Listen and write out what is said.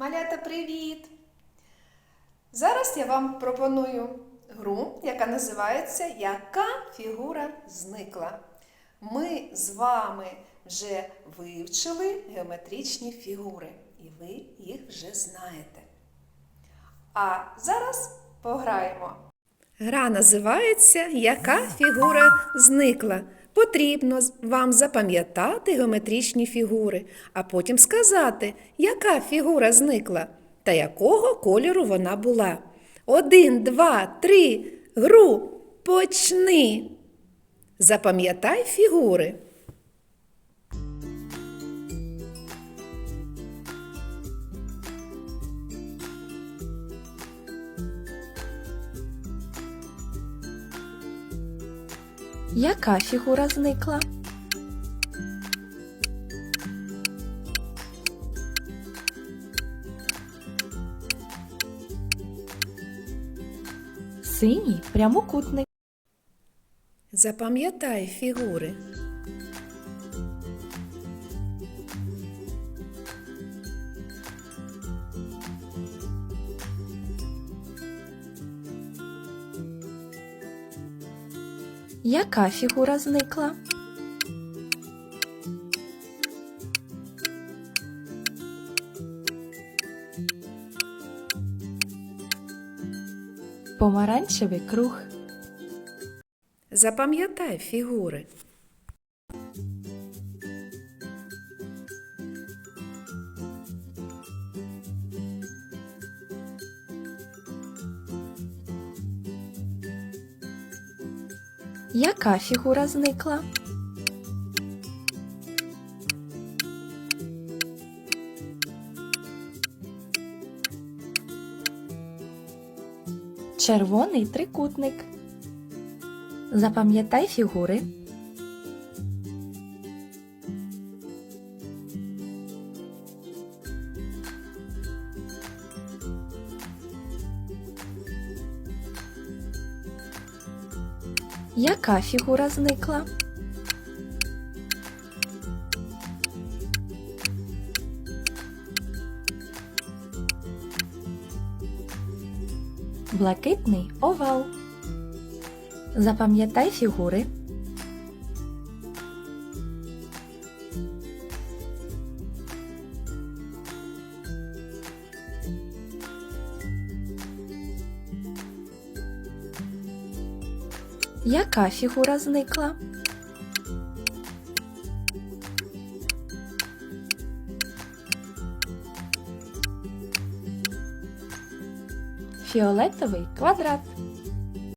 Малята, привіт! Зараз я вам пропоную гру, яка називається Яка фігура зникла. Ми з вами вже вивчили геометричні фігури, і ви їх вже знаєте. А зараз пограємо. Гра називається Яка фігура зникла. Потрібно вам запам'ятати геометричні фігури, а потім сказати, яка фігура зникла та якого кольору вона була. Один, два, три. Гру почни. Запам'ятай фігури. Яка фігура зникла? Синій прямокутник. Запам'ятай фігури. Яка фігура зникла? Помаранчевий круг. Запам'ятай фігури. Яка фігура зникла? Червоний трикутник. Запам'ятай фігури. Яка фігура зникла? Блакитний овал. Запам'ятай фігури. Яка фігура зникла? Фіолетовий квадрат.